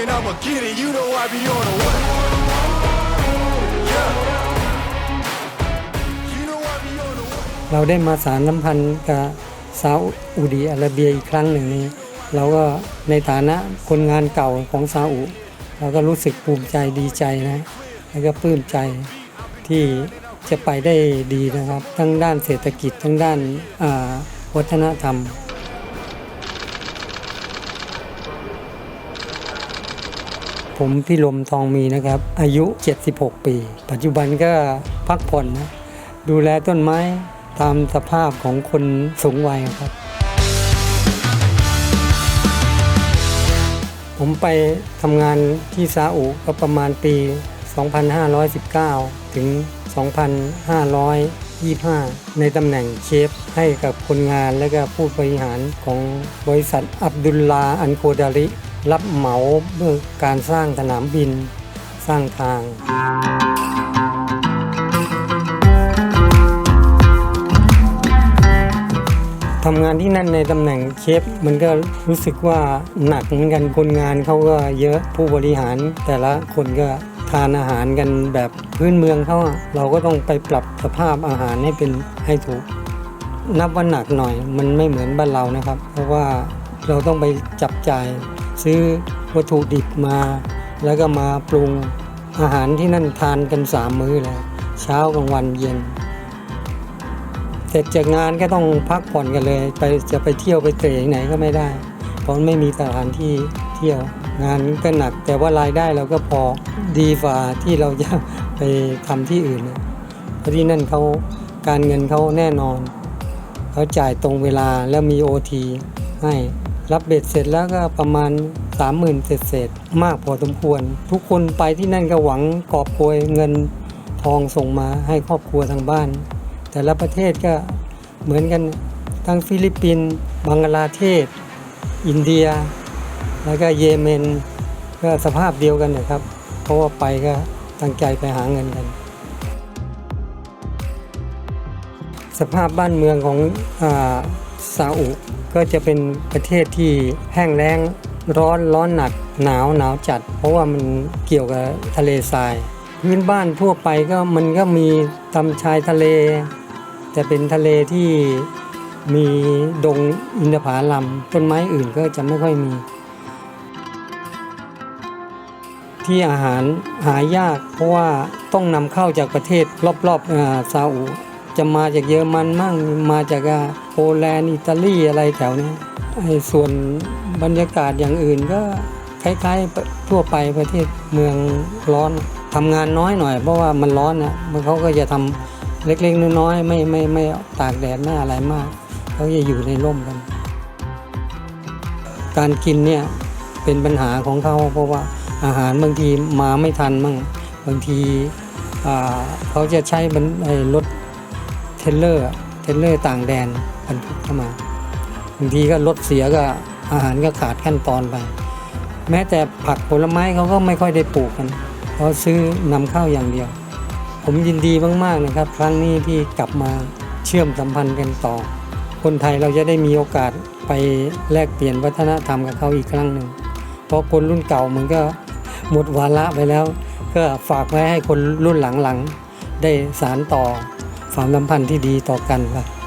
mission, I'ma get it. You know I be on the way. Yeah. You know I be on the way. เราได้มาสารสัมพันธ์กับซาอุดีอาระเบียอีกครั้งหนึ่งนี้เราก็ในฐานะคนงานเก่าของซาอุ เราก็รู้สึกภูมิใจดีใจนะ แล้วก็ปลื้มใจที่จะไปได้ดีนะครับ ทั้งด้านเศรษฐกิจทั้งด้านวัฒนธรรม ผมพี่ลมทองมีนะครับ อายุ 76 ปี ปัจจุบันก็พักผ่อนนะดูแลต้นไม้ตามสภาพของคนสูงวัยครับ ผมไปทำงานที่ซาอุก็ประมาณปี 2519 ถึง 2525 ในตำแหน่งเชฟให้กับคนงานและก็ผู้บริหารของบริษัทอับดุลลาอันโคดาริ รับเหมาเรื่องการสร้างสนามบิน สร้างทาง ทำงานที่นั่นในตำแหน่งเชฟมันก็รู้สึกว่าหนักเหมือนกันคนงานเขาก็เยอะผู้บริหาร แต่ละคนก็ทานอาหารกันแบบพื้นเมืองเขาเราก็ต้องไปปรับสภาพอาหารให้เป็นให้ถูก นับว่าหนักหน่อยมันไม่เหมือนบ้านเรานะครับ เพราะว่าเราต้องไปจับจ่าย ซื้อวัตถุดิบมา แล้วก็มาปรุงอาหารที่นั่นทานกันสามมื้อเลยเช้ากลางวันเย็น เสร็จจากงานก็ต้องพักผ่อนกันเลย ไปจะไปเที่ยวไปเตะไหนก็ไม่ได้ เพราะไม่มีสถานที่เที่ยว งานก็หนักแต่ว่ารายได้เราก็พอดีฝ่าที่เราจะไปทำที่อื่นเพราะที่นั่นเขาการเงินเขาแน่นอนเขาจ่ายตรงเวลาแล้วมีโอทีให้ รับเบ็ดเสร็จแล้วก็ประมาณ 30,000เศษเศษๆมากพอสมควร ทุกคนไปที่นั่นก็หวังกอบโกยเงินทองส่งมาให้ครอบครัวทางบ้าน แต่ละประเทศก็เหมือนกันทั้งฟิลิปปินส์บังกลาเทศ อินเดีย แล้วก็เยเมน ก็สภาพเดียวกันนะครับ เพราะว่าไปก็ตั้งใจไปหาเงินกัน สภาพบ้านเมืองของอาซาอุ ก็จะเป็นประเทศที่แห้งแล้งร้อนร้อนหนักหนาวหนาวจัด เพราะว่ามันเกี่ยวกับทะเลทราย พื้นบ้านทั่วไปก็มันก็มีตามชายทะเล แต่เป็นทะเลที่มีดงอินทผลัมต้นไม้อื่นก็จะไม่ค่อยมี ที่อาหารหายากเพราะว่าต้องนำเข้าจากประเทศรอบๆซาอุ จะมาจากเยอรมันมั่งมาจากโปแลนด์อิตาลีอะไรแถวนี้ส่วนบรรยากาศอย่างอื่นก็คล้ายๆทั่วไปประเทศเมืองร้อนทำงานน้อยหน่อยเพราะว่ามันร้อนนะมันเขาก็จะทำเล็กๆน้อยๆไม่ไม่ไม่ตากแดดไม่อะไรมากเขาจะอยู่ในร่มกัน การกินเนี่ยเป็นปัญหาของเขาเพราะว่าอาหารบางทีมาไม่ทันมั่งบางทีเขาจะใช้รถ เทเลอร์เทเลอร์ต่างแดนบรรทุกเข้ามาบางทีก็รถเสียก็อาหารก็ขาดขั้นตอนไป แม้แต่ผักผลไม้เขาก็ไม่ค่อยได้ปลูกกันเขาซื้อนำเข้าอย่างเดียว ผมยินดีมากๆนะครับ ครั้งนี้ที่กลับมาเชื่อมสัมพันธ์กันต่อ คนไทยเราจะได้มีโอกาสไปแลกเปลี่ยนวัฒนธรรมกับเขาอีกครั้งหนึ่งเพราะคนรุ่นเก่ามันก็หมดวาระไปแล้ว ก็ฝากไว้ให้คนรุ่นหลังๆได้สารต่อ ความสัมพันธ์ที่ดีต่อกันครับ